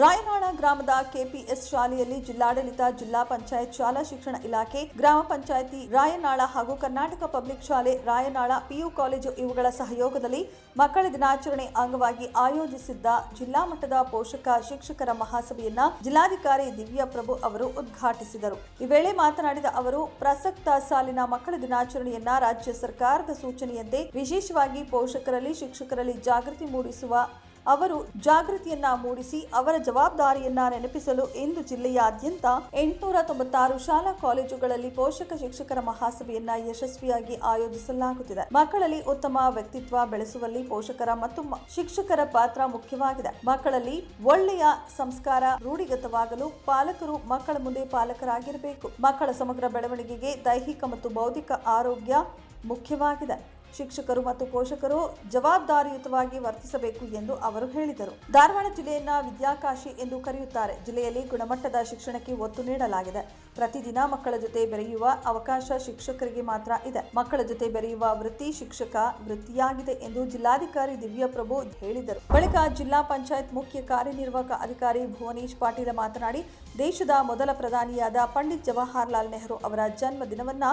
ರಾಯನಾಳ ಗ್ರಾಮದ ಕೆಪಿಎಸ್ ಶಾಲೆಯಲ್ಲಿ ಜಿಲ್ಲಾಡಳಿತ, ಜಿಲ್ಲಾ ಪಂಚಾಯತ್ ಶಾಲಾ ಶಿಕ್ಷಣ ಇಲಾಖೆ, ಗ್ರಾಮ ಪಂಚಾಯಿತಿ ರಾಯನಾಳ ಹಾಗೂ ಕರ್ನಾಟಕ ಪಬ್ಲಿಕ್ ಶಾಲೆ ರಾಯನಾಳ ಪಿಯು ಕಾಲೇಜು ಇವುಗಳ ಸಹಯೋಗದಲ್ಲಿ ಮಕ್ಕಳ ದಿನಾಚರಣೆ ಅಂಗವಾಗಿ ಆಯೋಜಿಸಿದ್ದ ಜಿಲ್ಲಾ ಮಟ್ಟದ ಪೋಷಕ ಶಿಕ್ಷಕರ ಮಹಾಸಭೆಯನ್ನ ಜಿಲ್ಲಾಧಿಕಾರಿ ದಿವ್ಯಾ ಪ್ರಭು ಅವರು ಉದ್ಘಾಟಿಸಿದರು. ಈ ವೇಳೆ ಮಾತನಾಡಿದ ಅವರು, ಪ್ರಸಕ್ತ ಸಾಲಿನ ಮಕ್ಕಳ ದಿನಾಚರಣೆಯನ್ನ ರಾಜ್ಯ ಸರ್ಕಾರದ ಸೂಚನೆಯಂತೆ ವಿಶೇಷವಾಗಿ ಪೋಷಕರಲ್ಲಿ, ಶಿಕ್ಷಕರಲ್ಲಿ ಜಾಗೃತಿ ಮೂಡಿಸುವ ಅವರು ಜಾಗೃತಿಯನ್ನ ಮೂಡಿಸಿ ಅವರ ಜವಾಬ್ದಾರಿಯನ್ನ ನೆನಪಿಸಲು ಇಂದು ಜಿಲ್ಲೆಯಾದ್ಯಂತ ಎಂಟುನೂರ ತೊಂಬತ್ತಾರು ಶಾಲಾ ಕಾಲೇಜುಗಳಲ್ಲಿ ಪೋಷಕ ಶಿಕ್ಷಕರ ಮಹಾಸಭೆಯನ್ನ ಯಶಸ್ವಿಯಾಗಿ ಆಯೋಜಿಸಲಾಗುತ್ತಿದೆ. ಮಕ್ಕಳಲ್ಲಿ ಉತ್ತಮ ವ್ಯಕ್ತಿತ್ವ ಬೆಳೆಸುವಲ್ಲಿ ಪೋಷಕರ ಮತ್ತು ಶಿಕ್ಷಕರ ಪಾತ್ರ ಮುಖ್ಯವಾಗಿದೆ. ಮಕ್ಕಳಲ್ಲಿ ಒಳ್ಳೆಯ ಸಂಸ್ಕಾರ ರೂಢಿಗತವಾಗಲು ಪಾಲಕರು ಮಕ್ಕಳ ಮುಂದೆ ಪಾಲಕರಾಗಿರಬೇಕು. ಮಕ್ಕಳ ಸಮಗ್ರ ಬೆಳವಣಿಗೆಗೆ ದೈಹಿಕ ಮತ್ತು ಬೌದ್ಧಿಕ ಆರೋಗ್ಯ ಮುಖ್ಯವಾಗಿದೆ. ಶಿಕ್ಷಕರು ಮತ್ತು ಪೋಷಕರು ಜವಾಬ್ದಾರಿಯುತವಾಗಿ ವರ್ತಿಸಬೇಕು ಎಂದು ಅವರು ಹೇಳಿದರು. ಧಾರವಾಡ ಜಿಲ್ಲೆಯನ್ನ ವಿದ್ಯಾಕಾಶಿ ಎಂದು ಕರೆಯುತ್ತಾರೆ. ಜಿಲ್ಲೆಯಲ್ಲಿ ಗುಣಮಟ್ಟದ ಶಿಕ್ಷಣಕ್ಕೆ ಒತ್ತು ನೀಡಲಾಗಿದೆ. ಪ್ರತಿದಿನ ಮಕ್ಕಳ ಜೊತೆ ಬೆರೆಯುವ ಅವಕಾಶ ಶಿಕ್ಷಕರಿಗೆ ಮಾತ್ರ ಇದೆ. ಮಕ್ಕಳ ಜೊತೆ ಬೆರೆಯುವ ವೃತ್ತಿ ಶಿಕ್ಷಕ ವೃತ್ತಿಯಾಗಿದೆ ಎಂದು ಜಿಲ್ಲಾಧಿಕಾರಿ ದಿವ್ಯಾ ಹೇಳಿದರು. ಬಳಿಕ ಜಿಲ್ಲಾ ಪಂಚಾಯತ್ ಮುಖ್ಯ ಕಾರ್ಯನಿರ್ವಾಹಕ ಅಧಿಕಾರಿ ಭುವನೇಶ್ ಪಾಟೀಲ ಮಾತನಾಡಿ, ದೇಶದ ಮೊದಲ ಪ್ರಧಾನಿಯಾದ ಪಂಡಿತ್ ಜವಾಹರ್ಲಾಲ್ ನೆಹರು ಅವರ ಜನ್ಮ ದಿನವನ್ನ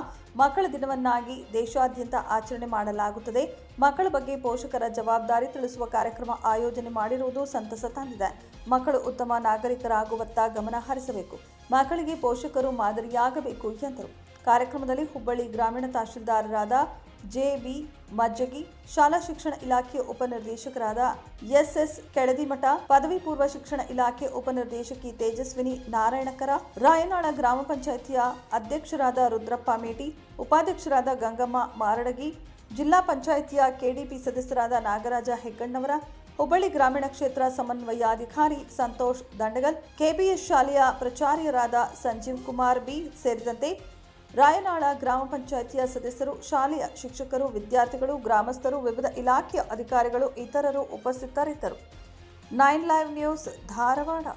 ಮಕ್ಕಳ ದಿನವನ್ನಾಗಿ ದೇಶಾದ್ಯಂತ ಆಚರಣೆ ಮಾಡಲಾಗುತ್ತದೆ. ಮಕ್ಕಳ ಬಗ್ಗೆ ಪೋಷಕರ ಜವಾಬ್ದಾರಿ ತಿಳಿಸುವ ಕಾರ್ಯಕ್ರಮ ಆಯೋಜನೆ ಮಾಡಿರುವುದು ಸಂತಸ ತಂದಿದೆ. ಮಕ್ಕಳು ಉತ್ತಮ ನಾಗರಿಕರಾಗುವತ್ತ ಗಮನ ಹರಿಸಬೇಕು. ಮಕ್ಕಳಿಗೆ ಪೋಷಕರು ಮಾದರಿಯಾಗಬೇಕು ಎಂದರು. ಕಾರ್ಯಕ್ರಮದಲ್ಲಿ ಹುಬ್ಬಳ್ಳಿ ಗ್ರಾಮೀಣ ತಹಶೀಲ್ದಾರರಾದ ಜೆಬಿ ಮಜ್ಜಗಿ, ಶಾಲಾ ಶಿಕ್ಷಣ ಇಲಾಖೆ ಉಪನಿರ್ದೇಶಕರಾದ ಎಸ್ಎಸ್ ಕೆಳದಿಮಠ, ಪದವಿ ಪೂರ್ವ ಶಿಕ್ಷಣ ಇಲಾಖೆ ಉಪನಿರ್ದೇಶಕಿ ತೇಜಸ್ವಿನಿ ನಾರಾಯಣಕರ ರಾಯನಾಳ ಗ್ರಾಮ ಪಂಚಾಯಿತಿಯ ಅಧ್ಯಕ್ಷರಾದ ರುದ್ರಪ್ಪ ಮೇಟಿ, ಉಪಾಧ್ಯಕ್ಷರಾದ ಗಂಗಮ್ಮ ಮಾರಡಗಿ ಜಿಲ್ಲಾ ಪಂಚಾಯಿತಿಯ ಕೆಡಿಪಿ ಸದಸ್ಯರಾದ ನಾಗರಾಜ ಹೆಗ್ಗಣ್ಣವರ, ಹುಬ್ಬಳ್ಳಿ ಗ್ರಾಮೀಣ ಕ್ಷೇತ್ರ ಸಮನ್ವಯಾಧಿಕಾರಿ ಸಂತೋಷ್ ದಂಡಗಲ್, ಕೆಬಿಎಸ್ ಶಾಲೆಯ ಪ್ರಚಾರ್ಯರಾದ ಸಂಜೀವ್ ಕುಮಾರ್ ಬಿ ಸೇರಿದಂತೆ ರಾಯನಾಳ ಗ್ರಾಮ ಪಂಚಾಯಿತಿಯ ಸದಸ್ಯರು, ಶಾಲೆಯ ಶಿಕ್ಷಕರು, ವಿದ್ಯಾರ್ಥಿಗಳು, ಗ್ರಾಮಸ್ಥರು, ವಿವಿಧ ಇಲಾಖೆಯ ಅಧಿಕಾರಿಗಳು ಇತರರು ಉಪಸ್ಥಿತರಿದ್ದರು. Nine live news Dharwad.